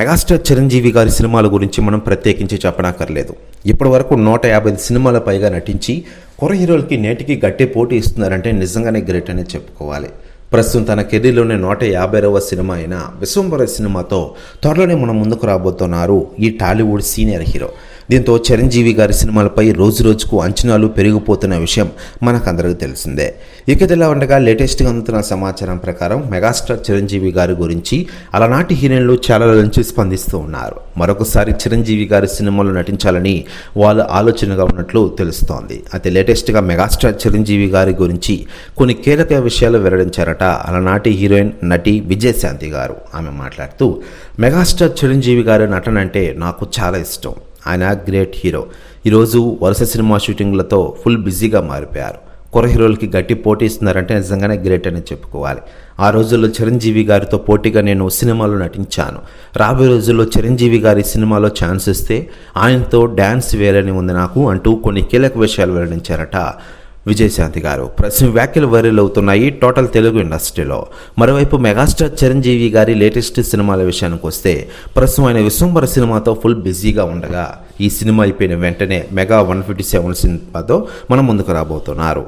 Megastar Chiranjeevi గారి సినిమాల గురించి మనం ప్రత్యేకించి చెప్పనక్కర్లేదు. ఇప్పటి వరకు నూట యాభై సినిమాల పైగా నటించి కొర హీరోలకి నేటికి గట్టి పోటీ ఇస్తున్నారంటే నిజంగానే గ్రేట్ అనే చెప్పుకోవాలి. ప్రస్తుతం తన కెరీర్లోనే నూట యాభైరవ సినిమా అయిన విశ్వంబర సినిమాతో త్వరలోనే మనం ముందుకు రాబోతున్నారు ఈ టాలీవుడ్ సీనియర్ హీరో. దీంతో చిరంజీవి గారి సినిమాలపై రోజు రోజుకు అంచనాలు పెరిగిపోతున్న విషయం మనకందరికీ తెలిసిందే. ఇక ఇదిలా ఉండగా లేటెస్ట్గా అందుతున్న సమాచారం ప్రకారం మెగాస్టార్ చిరంజీవి గారి గురించి అలనాటి హీరోయిన్లు చాలా నుంచి స్పందిస్తూ ఉన్నారు. మరొకసారి చిరంజీవి గారి సినిమాలో నటించాలని వాళ్ళ ఆలోచనగా ఉన్నట్లు తెలుస్తోంది. అయితే లేటెస్ట్గా మెగాస్టార్ చిరంజీవి గారి గురించి కొన్ని కీలక విషయాలు వెల్లడించారట అలనాటి హీరోయిన్ నటి విజయశాంతి గారు. ఆమె మాట్లాడుతూ మెగాస్టార్ చిరంజీవి గారి నటన అంటే నాకు చాలా ఇష్టం. ఆయన గ్రేట్ హీరో. ఈరోజు వరుస సినిమా షూటింగ్లతో ఫుల్ బిజీగా మారిపోయారు. కుర హీరోలకి గట్టి పోటీ ఇస్తున్నారంటే నిజంగానే గ్రేట్ అని చెప్పుకోవాలి. ఆ రోజుల్లో చిరంజీవి గారితో పోటీగా నేను సినిమాలో నటించాను. రాబోయే రోజుల్లో చిరంజీవి గారి సినిమాలో ఛాన్స్ ఇస్తే ఆయనతో డ్యాన్స్ వేరని ఉంది నాకు అంటూ కొన్ని కీలక విషయాలు వెల్లడించారట. విజయశాంతి గారు. ప్రస్తుతం వ్యాఖ్యలు వైరల్ అవుతున్నాయి. టోటల్ తెలుగు ఇండస్ట్రీలో. మరోవైపు మెగాస్టార్ చిరంజీవి గారి లేటెస్ట్ సినిమాల విషయానికి వస్తే ప్రస్తుతం ఆయన విశ్వంబర సినిమాతో ఫుల్ బిజీగా ఉండగా ఈ సినిమా అయిపోయిన వెంటనే మెగా వన్ ఫిఫ్టీ సెవెన్ సినిమాతో మనం ముందుకు రాబోతున్నారు.